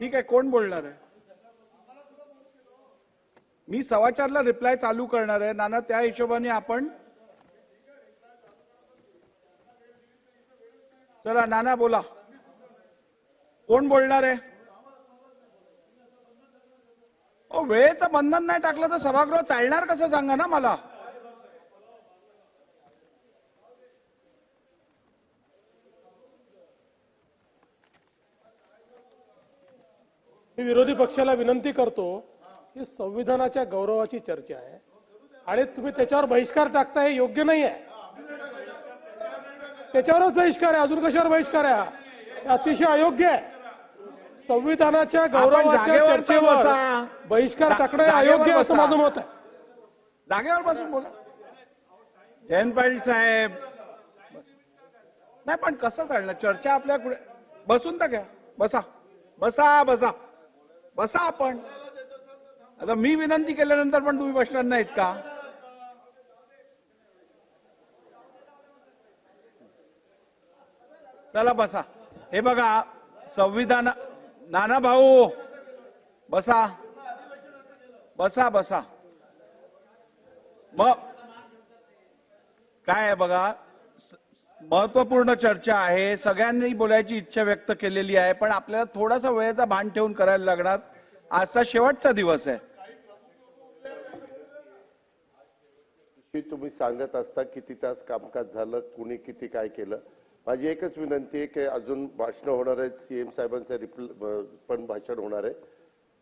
ठीक आहे कोण बोलणार आहे? मी सव्वा चारला रिप्लाय चालू करणार आहे. नाना त्या हिशोबाने आपण चला नाना बोला. कोण बोलणार आहे? ओ वेळेचं बंधन नाही टाकलं तर सभागृह चालणार कसं? सांगा ना मला. मी विरोधी पक्षाला विनंती करतो की संविधानाच्या गौरवाची चर्चा आहे. आणि तुम्ही त्याच्यावर बहिष्कार टाकता हे योग्य नाही आहे. त्याच्यावरच बहिष्कार आहे अजून कशावर बहिष्कार आहे हा? अतिशय अयोग्य आहे. संविधानाच्या गौरवाच्या चर्चेवर बसा. बहिष्कार टाकणं अयोग्य असं. माझं मत आहे. जागेवर बसून बोला. जयंत पाटील साहेब. नाही पण कसं चालणार? चर्चा आपल्या पुढे बसून तर घ्या. बसा. बसा बसा. बसा आपण. आता मी विनंती केल्यानंतर पण तुम्ही बसणार नाहीत का? चला बसा. हे बघा संविधान नाना भाऊ बसा. बसा बसा. मग काय आहे बघा महत्त्वपूर्ण चर्चा आहे. सगळ्यांनी बोलायची इच्छा व्यक्त केलेली आहे पण आपल्याला थोडासा वेळेचा भान ठेवून करायला लागणार. आजचा शेवटचा दिवस आहे. तुम्ही सांगत असता किती तास कामकाज झालं कुणी किती काय केलं? माझी एकच विनंती आहे की अजून भाषण होणार आहेत. सीएम साहेबांचं रिप्ल पण भाषण होणार आहे.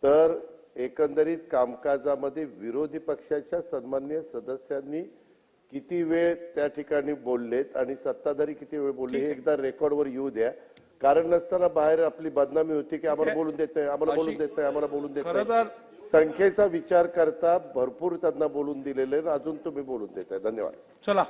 तर एकंदरीत कामकाजामध्ये विरोधी पक्षाच्या सन्मान्य सदस्यांनी किती वेळ त्या ठिकाणी बोललेत आणि सत्ताधारी किती वेळ बोलले हे एकदा रेकॉर्डवर येऊ द्या. कारण नसताना बाहेर आपली बदनामी होती की आम्हाला बोलून देत नाही आम्हाला बोलून देत नाही आम्हाला बोलून देत नाही. संख्येचा विचार करता भरपूर त्यांना बोलून दिलेले आहे अजून तुम्ही बोलून देताय. धन्यवाद. चला.